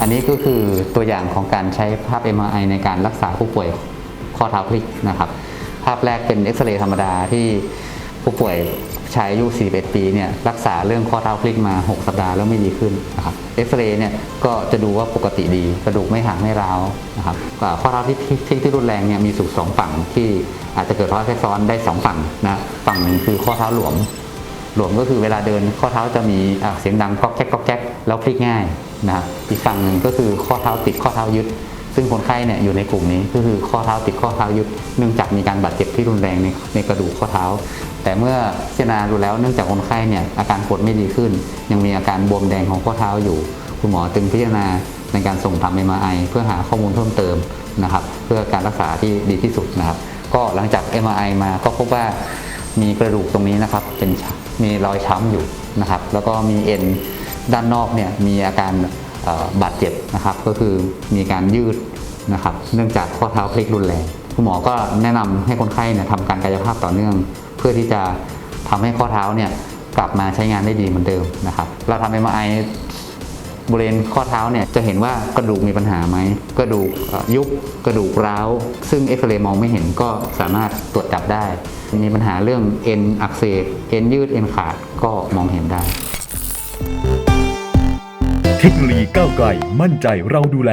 อันนี้ก็คือตัวอย่างของการใช้ภาพ MRI ในการรักษาผู้ป่วยข้อเท้าพลิกนะครับ ภาพแรกเป็นเอ็กซเรย์ธรรมดาที่ผู้ป่วยชายอายุ41ปีเนี่ยรักษาเรื่องข้อเท้าพลิกมา 6 สัปดาห์แล้วไม่ดีขึ้นนะครับเอ็กซเรย์เนี่ยก็จะดูว่าปกติดีกระดูกไม่หักไม่ร้าวนะครับข้อเท้าที่พลิกที่รุนแรงเนี่ยมีสูตรสองฝั่งที่อาจจะเกิดภาวะแทรกซ้อนได้สองฝั่งนะฝั่งหนึ่งคือข้อเท้าหลวม หลวมก็คือเวลาเดินข้อเท้าจะมีเสียงดังก๊อกแก๊กก๊อกแก๊กแล้วพลิกง่ายนะครับอีกฝั่งหนึ่งก็คือข้อเท้าติดข้อเท้ายึด ซึ่งคนไข้เนี่ยอยู่ในกลุ่มนี้ก็คือข้อเท้าติดข้อเท้ายึดเนื่องจากมีการบาดเจ็บที่รุนแรงในในกระดูกข้อเท้า แต่เมื่อพิจารณาดูแล้วเนื่องจากคนไข้เนี่ยอาการปวดไม่ดีขึ้น ยังมีอาการบวมแดงของข้อเท้าอยู่ คุณหมอจึงพิจารณาในการส่งทำ MRI เพื่อหาข้อมูลเพิ่มเติมนะครับ เพื่อการรักษาที่ดีที่สุดนะครับ ก็หลังจาก MRI มาก็พบว่า มีกระดูกตรงนี้นะครับเป็นมีรอยช้ำอยู่นะครับ แล้วก็มีเอ็นด้านนอกเนี่ยมีอาการบาดเจ็บนะครับ ก็คือมีการยืดนะครับ เนื่องจากข้อเท้าพลิกรุนแรงคุณหมอก็แนะนำให้คนไข้เนี่ยทำการกายภาพต่อเนื่อง เพื่อที่จะทำให้ข้อเท้าเนี่ยกลับมาใช้งานได้ดีเหมือนเดิมนะครับ เราทำ MRI บริเวณข้อเท้าเนี่ยจะเห็นว่ากระดูกมีปัญหาไหมกระดูกยุบกระดูกร้าว ซึ่งเอ็กซเรย์มองไม่เห็นก็สามารถตรวจจับได้ มีปัญหาเรื่องเอ็นอักเสบเอ็นยืดเอ็นขาดก็มองเห็นได้เทคโนโลยีก้าวไกลมั่นใจเราดูแล